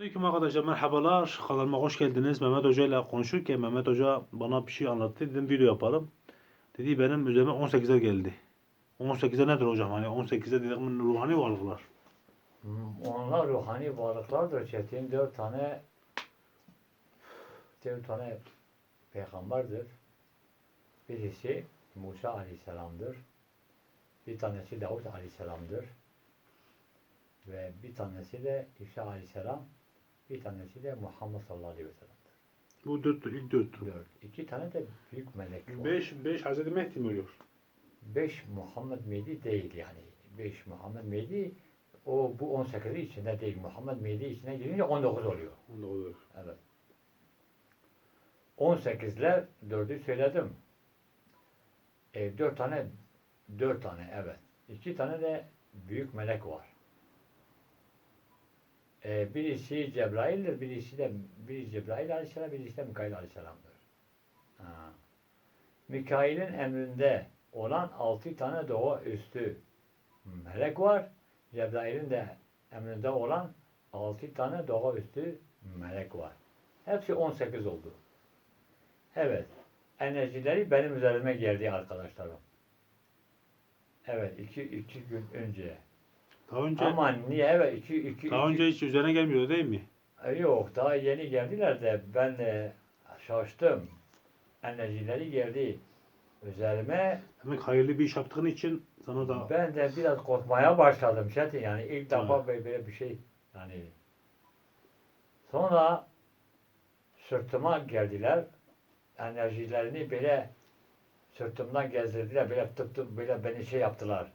Aleyküm arkadaşlar merhabalar. Kanalıma hoş geldiniz. Mehmet Hoca ile konuşurken Mehmet Hoca bana bir şey anlattı. Dedim video yapalım. Dedi benim üzerime 18'e geldi. 18'e nedir hocam? Hani 18'e dediğim ruhani varlıklar. Hmm, Onlar ruhani varlıklardır. Çetin dört tane dört tane peygamberdir. Birisi Musa aleyhisselamdır. Bir tanesi Davut aleyhisselamdır. Ve bir tanesi de İsa aleyhisselam. Bir tanesi de Muhammed sallallahu aleyhi ve sellem'dir. Bu dört, ilk dört. Dört. İki tane de büyük melek var. 5, 5 Hazreti Mehdi mi oluyor? Beş Muhammed Mehdi değil yani. Beş Muhammed Mehdi o bu 18'i içinde değil. Muhammed Mehdi içine girince 19 oluyor. Onda oluyor. Evet. 18'ler dördü söyledim. E, dört tane dört tane evet. İki tane de büyük melek var. E, birisi Cebrail'dir, birisi de biri Cebrail aleyhisselam, birisi de Mikail aleyhisselamdır. Ha. Mikail'in emrinde olan altı tane doğa üstü melek var. Cebrail'in de emrinde olan altı tane doğa üstü melek var. Hepsi 18 oldu. Evet. Enerjileri benim üzerime geldi arkadaşlarım. Evet. iki, iki gün önce. Daha önce Ama niye? Evet. iki, iki, daha iki- önce hiç üzerine gelmiyor değil mi? E, Yok. Daha yeni geldiler de ben de şaştım. Enerjileri geldi. Üzerime Demek hayırlı bir iş yaptığın için sana da ben de biraz korkmaya başladım. Çetin yani ilk defa böyle böyle bir şey yani. Sonra sırtıma geldiler. Enerjilerini böyle sırtımdan gezdirdiler. Böyle tıp tıp böyle beni şey yaptılar.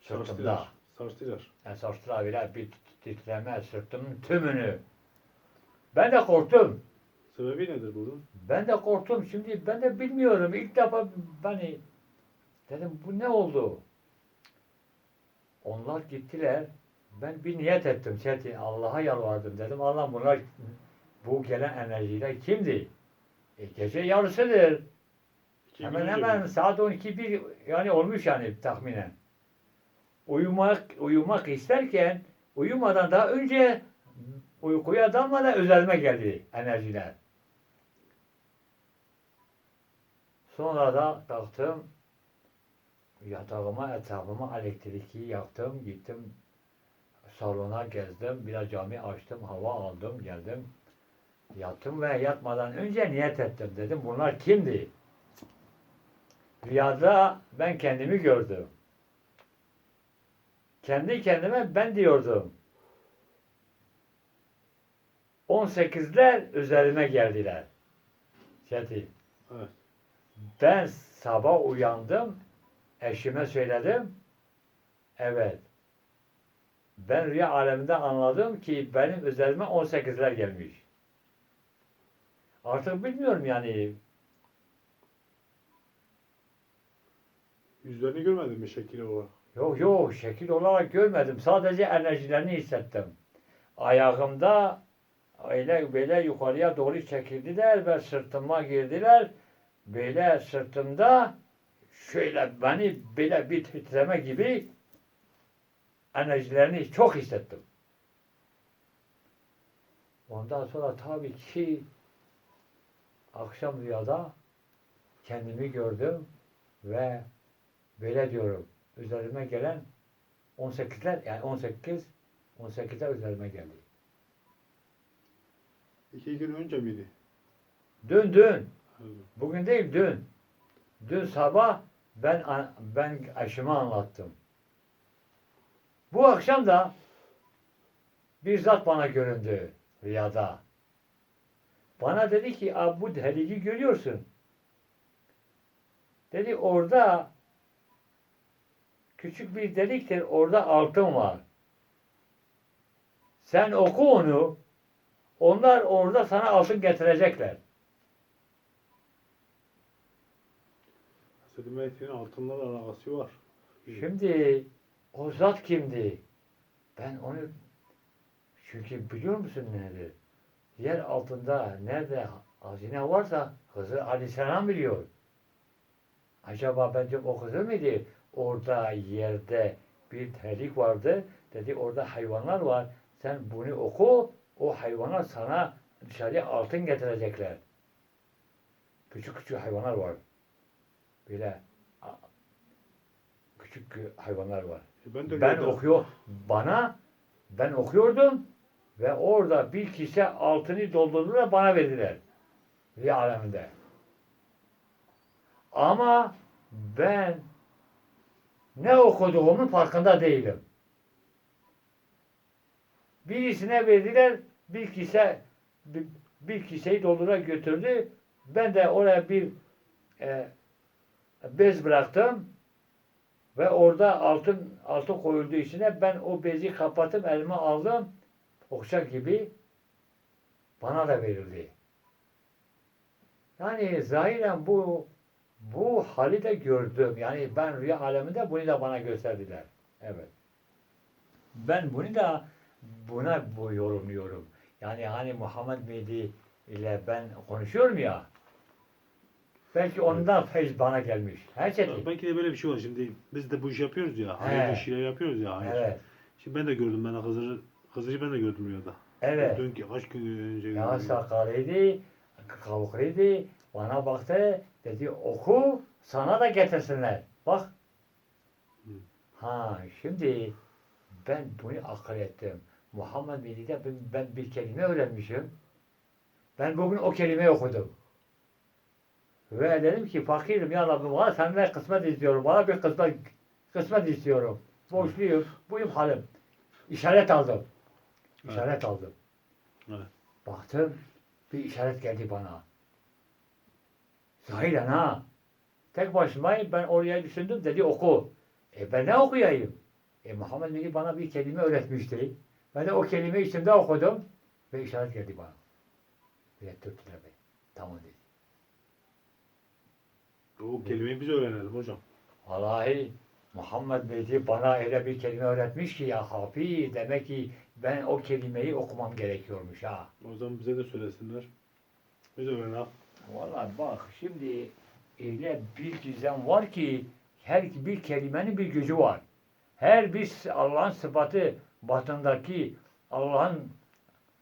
Sırtımda. sarstılar. Sarstılar. Yani sarstılar böyle bir titreme sırtımın tümünü. Ben de korktum. Sebebi nedir bunun? Ben de korktum. Şimdi ben de bilmiyorum. İlk defa beni dedim bu ne oldu? Onlar gittiler. Ben bir niyet ettim. Çetin Allah'a yalvardım. Dedim Allah bunlar bu gelen enerjiler kimdi? E, gece yarısıdır. Hemen hemen saat 12 bir yani olmuş yani tahminen. Uyumak uyumak isterken uyumadan daha önce uykuya dalmadan özelme geldi enerjiler. Sonra da kalktım. Yatağıma, etrafıma elektriki yaktım. Gittim salona gezdim. Biraz cami açtım. Hava aldım. Geldim. Yattım ve yatmadan önce niyet ettim. Dedim bunlar kimdi? Rüyada ben kendimi gördüm. Kendi kendime ben diyordum. 18'ler üzerime geldiler. Çetin. Evet. Ben sabah uyandım. Eşime söyledim. Evet. Ben rüya aleminde anladım ki benim üzerime 18'ler gelmiş. Artık bilmiyorum yani. Yüzlerini görmedin mi şekil olarak? Yok yok şekil olarak görmedim. Sadece enerjilerini hissettim. Ayağımda öyle böyle yukarıya doğru çekildiler ve sırtıma girdiler. Böyle sırtımda şöyle beni böyle bir titreme gibi enerjilerini çok hissettim. Ondan sonra tabii ki akşam rüyada kendimi gördüm ve böyle diyorum üzerime gelen 18'ler yani 18 18'ler üzerime geldi. İki gün önce miydi? Dün dün bugün değil dün. Dün sabah ben ben eşime anlattım. Bu akşam da bir zat bana göründü rüyada. Bana dedi ki Abi bu deligi görüyorsun. Dedi orada küçük bir deliktir. Orada altın var. Sen oku onu. Onlar orada sana altın getirecekler. Hazreti Mehdi'nin altınlarla alakası var. Şimdi o zat kimdi? Ben onu çünkü biliyor musun nedir? Yer altında nerede hazine varsa Hızır Aleyhisselam biliyor. Acaba bence o Hızır mıydı? Orada yerde bir delik vardı. Dedi orada hayvanlar var. Sen bunu oku. o hayvanlar sana dışarıya altın getirecekler. Küçük küçük hayvanlar var. Böyle küçük hayvanlar var. E Ben de Ben gördüm. okuyor bana ben okuyordum ve orada bir kişi altını doldurdular bana verdiler. Rüya aleminde. Ama ben ne okuduğumun farkında değilim. Birisine verdiler, bir kişi bir, kişiyi doldura götürdü. Ben de oraya bir e, bez bıraktım ve orada altın altın koyulduğu içine ben o bezi kapatıp elime aldım. Okşa gibi bana da verildi. Yani zahiren bu bu hali de gördüm. Yani ben rüya aleminde bunu da bana gösterdiler. Evet. Ben bunu da buna bu yorumluyorum. Yani hani Muhammed Mehdi ile ben konuşuyorum ya. Belki ondan feyz bana gelmiş. Her şey. Belki de böyle bir şey var. Şimdi biz de bu iş yapıyoruz ya. He. Hayırlı şeyler yapıyoruz ya. Hayır. Evet. Şimdi ben de gördüm. Ben de Hızır'ı, ben de gördüm rüyada. Evet. Dünkü kaç gün önce Ya gördüm. sakalıydı, kavukluydu. Bana baktı, dedi oku, sana da getirsinler. Bak. Ha, şimdi ben bunu akıl ettim. Muhammed Veli'de ben, ben bir kelime öğrenmişim. Ben bugün o kelimeyi okudum. Ve dedim ki fakirim ya Rabbi bana senden kısmet istiyorum. Bana bir kısmet, kısmet istiyorum. Borçluyum. Buyum halim. İşaret aldım. İşaret aldım. Evet. Baktım bir işaret geldi bana. Zahiren ha. Tek başımayım ben oraya düşündüm dedi oku. E ben ne okuyayım? E Muhammed Veli bana bir kelime öğretmişti. Ben de o kelimeyi içimde okudum ve işaret geldi bana. Türkçe bey. Tamam dedi. O kelimeyi biz öğrenelim hocam. Vallahi Muhammed Bey bana öyle bir kelime öğretmiş ki ya Hafi demek ki ben o kelimeyi okumam gerekiyormuş ha. O zaman bize de söylesinler. Biz öğrenelim. Vallahi bak şimdi öyle bir düzen var ki her bir kelimenin bir gücü var. Her bir Allah'ın sıfatı batındaki Allah'ın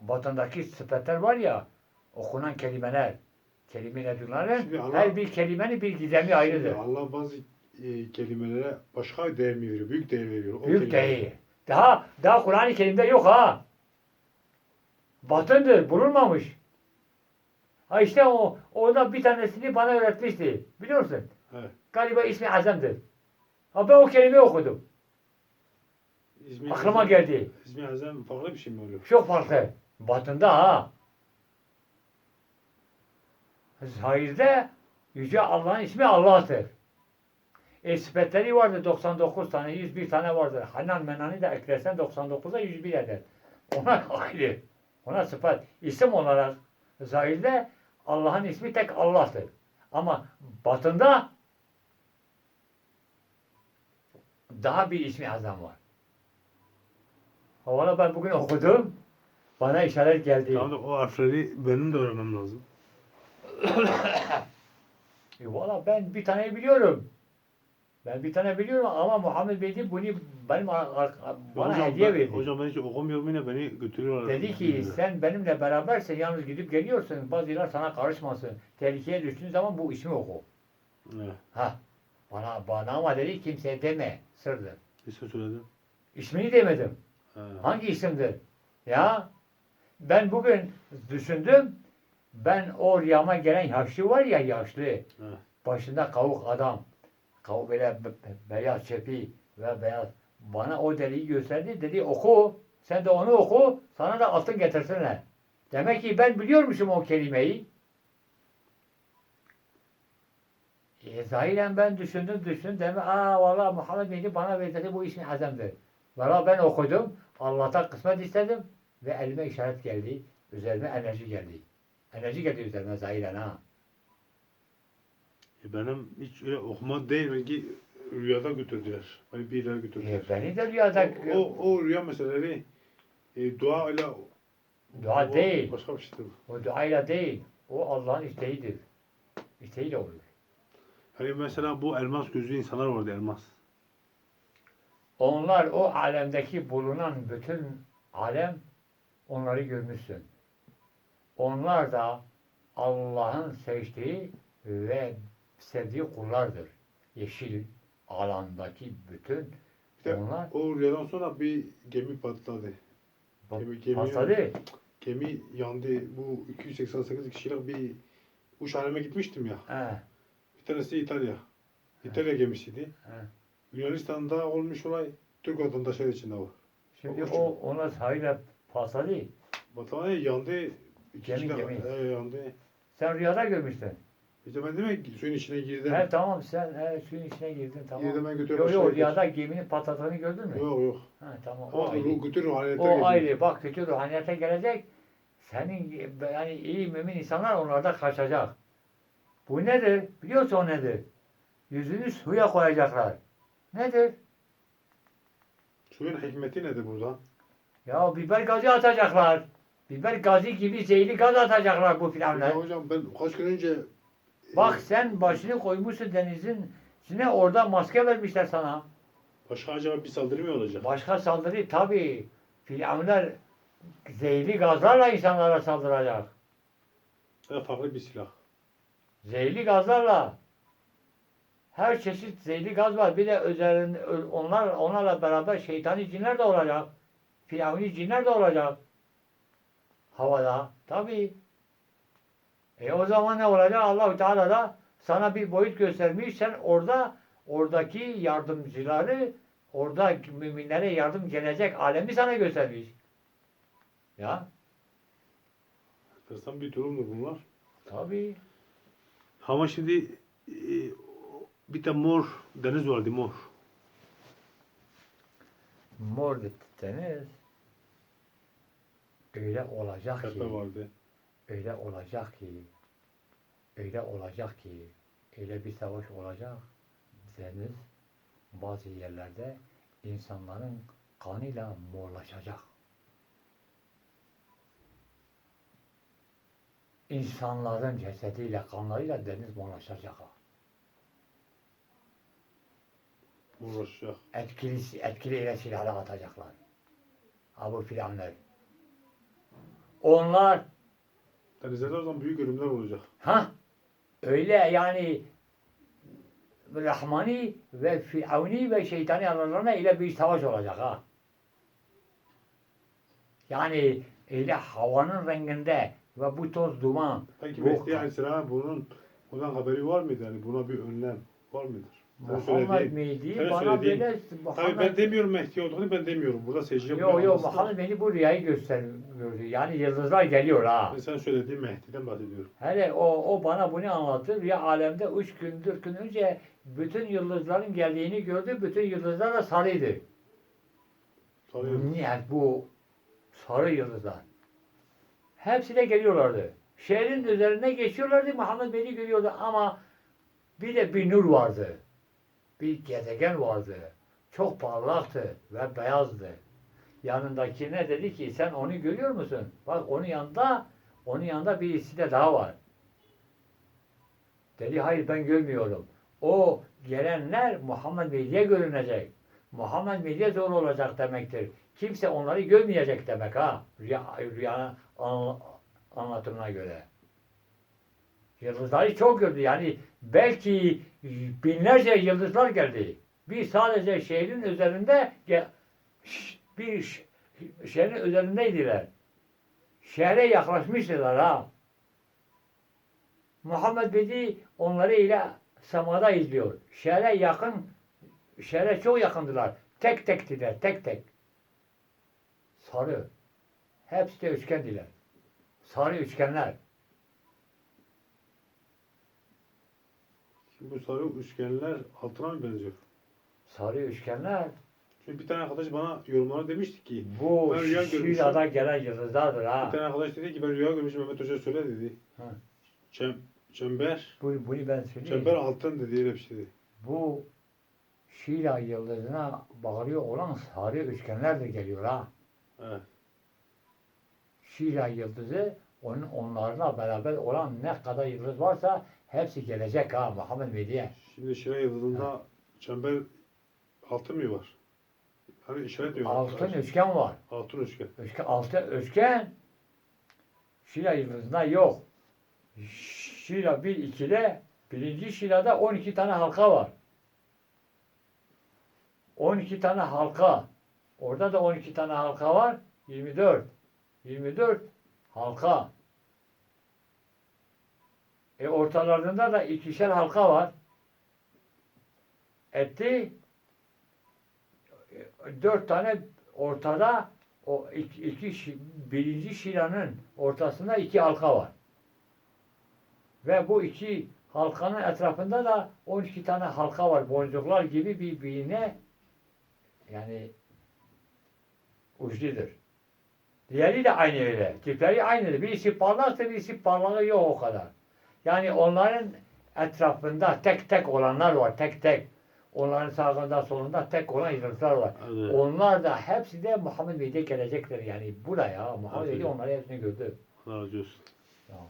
batındaki sıfatlar var ya okunan kelimeler kelime bunlar Şimdi Allah- her bir kelimenin bir gizemi ayrıdır. Allah bazı e, kelimelere başka değer mi veriyor? Büyük değer veriyor. O Büyük kelime- değil. Daha daha Kur'an-ı Kerim'de yok ha. Batındır, bulunmamış. Ha işte o orada bir tanesini bana öğretmişti. Biliyor musun? Evet. Galiba ismi Azam'dır. Ha ben o kelimeyi okudum. İsmi Aklıma Azam- geldi. İsmi Azam farklı bir şey mi oluyor? Çok farklı. Batında ha. Zahirde Yüce Allah'ın ismi Allah'tır. E sıfatleri vardır 99 tane, 101 tane vardır. Hanan Menan'ı da eklersen 99'a 101 eder. Ona ayrı. Ona sıfat. İsim olarak zahirde Allah'ın ismi tek Allah'tır. Ama batında daha bir ismi azam var. Valla ben bugün okudum. Bana işaret geldi. Tamam da o harfleri benim de öğrenmem lazım. E valla ben bir tane biliyorum. Ben bir tane biliyorum ama Muhammed Bey de bunu benim ar- ar- bana hocam, hediye ben, verdi. Hocam ben hiç okumuyorum yine beni götürüyorlar. Dedi ki sen benimle berabersen yalnız gidip geliyorsun. Bazıları sana karışmasın. Tehlikeye düştüğün zaman bu ismi oku. Evet. Ha. Bana, bana ama dedi kimseye deme. Sırdır. İsim söyledim. İsmini demedim. He. Hangi isimdir? Ya ben bugün düşündüm. Ben o rüyama gelen yaşlı var ya yaşlı. Evet. Başında kavuk adam. Böyle be- be- beyaz çepi ve beyaz. Bana o deliği gösterdi. Dedi oku. Sen de onu oku. Sana da altın getirsinler. Demek ki ben biliyormuşum o kelimeyi. E, zahiren ben düşündüm düşündüm. Demek aa valla Muhammed Bey'i bana verdi bu ismi Azam'dır. Valla ben okudum. Allah'tan kısmet istedim. Ve elime işaret geldi. Üzerime enerji geldi. Enerji geldi üzerime zahiren ha. E Benim hiç öyle okuma değil belki rüyada götürdüler. Beni bir yere E, götürdüler. beni de rüyada O, o, o rüya meseleleri e, dua ile Dua o değil. Başka bir şeydir. O duayla değil. O Allah'ın isteğidir. İsteğiyle olur. Hani mesela bu elmas gözlü insanlar vardı elmas. Onlar o alemdeki bulunan bütün alem Onları görmüşsün. Onlar da Allah'ın seçtiği ve sevdiği kullardır. Yeşil alandaki bütün de onlar o rüyadan sonra bir gemi patladı. bak, Gemi- gemi- patladı. Gemi yandı. Bu 288 kişilik bir uç aleme gitmiştim ya. He, Bir tanesi İtalya. İtalya gemisiydi. he. Yunanistan'da olmuş olay Türk vatandaşları içinde var. Şimdi Bak, o ona sahile patladı. Vatan yandı. Gemi, de- gemi. He, yandı. Sen rüyada görmüştün. İşte ben demek ki suyun içine girdim. He tamam sen he, suyun içine girdin tamam. Girdim ben götürüp Yok aşağı yok götür- rüyada geminin patladığını gördün mü? Yok yok. Ha tamam o ayrı. ruh kötü ruhaniyete O ayrı. Bak kötü ruhaniyete gelecek. Senin yani iyi mümin insanlar onlarda kaçacak. Bu nedir? Biliyorsun o nedir? Yüzünü suya koyacaklar. Nedir? Suyun hikmeti nedir burada? Ya biber gazı atacaklar. Biber gazı gibi zehirli gaz atacaklar bu filanlar. hocam ben kaç gün önce Bak sen başını koymuşsun denizin içine orada maske vermişler sana. başka acaba bir saldırı mı olacak? Başka saldırı tabii. Firavunlar zehirli gazlarla insanlara saldıracak. Ya farklı bir silah. Zehirli gazlarla. Her çeşit zehirli gaz var. Bir de üzerinde onlar onlarla beraber şeytani cinler de olacak. Firavuni cinler de olacak. Havada. Tabii. E o zaman ne olacak? Allahu Teala da sana bir boyut göstermiş. Sen orada oradaki yardımcıları orada müminlere yardım gelecek alemi sana göstermiş. Ya Enteresan bir durumdur bunlar. tabii. Ama şimdi e, bir de mor deniz vardı mor. Mor deniz öyle olacak ki Tepe vardı. Öyle olacak ki öyle olacak ki öyle bir savaş olacak deniz bazı yerlerde insanların kanıyla morlaşacak. İnsanların cesediyle, kanlarıyla deniz morlaşacak. ha. Uğraşacak. Etkili, etkili silahlar atacaklar. Ha bu filanlar. Onlar Denizde de o zaman büyük ölümler olacak. Ha? Öyle yani Rahmani ve Firavuni ve şeytani aralarında ile bir savaş olacak ha. Yani öyle havanın renginde ve bu toz duman Peki Mehdi Aleyhisselam bunun bundan haberi var mıydı? Yani buna bir önlem var mıdır? Sen Muhammed Mehdi bana söylediğin- böyle Tabii Muhammed ben demiyorum Mehdi olduğunu ben demiyorum. Burada seyirciye Yok yok. Muhammed Mehdi bu rüyayı gösteriyor. Yani yıldızlar geliyor ha. Ben sen söylediğin Mehdi'den bahsediyorum. Hele o, o bana bunu anlattı. Ya alemde üç gün, dört gün önce bütün yıldızların geldiğini gördü. Bütün yıldızlar da sarıydı. Sanıyorum. Niye bu sarı yıldızlar? Hepsi de geliyorlardı. Şehrin üzerine geçiyorlardı. Muhammed Bey'i görüyordu ama bir de bir nur vardı. Bir gezegen vardı. Çok parlaktı ve beyazdı. Yanındakine dedi ki sen onu görüyor musun? Bak onun yanında onun yanında birisi de daha var. Dedi hayır ben görmüyorum. O gelenler Muhammed Bey'e görünecek. Muhammed Bey'e zor olacak demektir. Kimse onları görmeyecek demek ha. Rüya, rüya anla- anlatımına göre. Yıldızları çok gördü. Yani belki binlerce yıldızlar geldi. Bir sadece şehrin üzerinde bir şehrin üzerindeydiler. Şehre yaklaşmıştılar ha. Muhammed Bedi onları ile semada izliyor. Şehre yakın, şehre çok yakındılar. Tek tektiler, tek tek. Sarı. Hepsi de üçgendiler. Sarı üçgenler. Şimdi bu sarı üçgenler altına mı benziyor? Sarı üçgenler. Çünkü bir tane arkadaş bana yorumlara demişti ki Bu Ben rüya görmüşüm. Şia'da gelen yıldızlardır bir ha. tane arkadaş dedi ki ben rüya görmüşüm Mehmet Hoca söyle dedi. Ha. Çem, çember, Bu, bunu ben söyleyeyim. çember altın dedi öyle bir şey dedi. Bu Şila yıldızına bağlı olan sarı üçgenler de geliyor ha. Evet. Şila yıldızı onun onlarla beraber olan ne kadar yıldız varsa hepsi gelecek ha Muhammed Medi'ye. Şimdi Şira yıldızında çember altın mı var? Hani işaret yok. Altın üçgen var. Altın üçgen. Üçgen, altın üçgen Şila yıldızında yok. Şila 1 2'de birinci Şila'da 12 tane halka var. 12 tane halka. Orada da 12 tane halka var. 24. 24 halka. E ortalarında da ikişer halka var. Etti e, dört tane ortada o iki, iki birinci şiranın ortasında iki halka var. Ve bu iki halkanın etrafında da 12 tane halka var. Boncuklar gibi birbirine yani uçludur. Diğeri de aynı öyle. Tipleri aynıdır. Birisi parlaktır, birisi parlağı yok o kadar. Yani onların etrafında tek tek olanlar var. Tek tek. Onların sağında solunda tek olan yıldızlar var. Evet. Onlar da hepsi de Muhammed Bey'de gelecektir. Yani buraya Muhammed Bey onları hepsini gördü. Allah razı olsun. Tamam.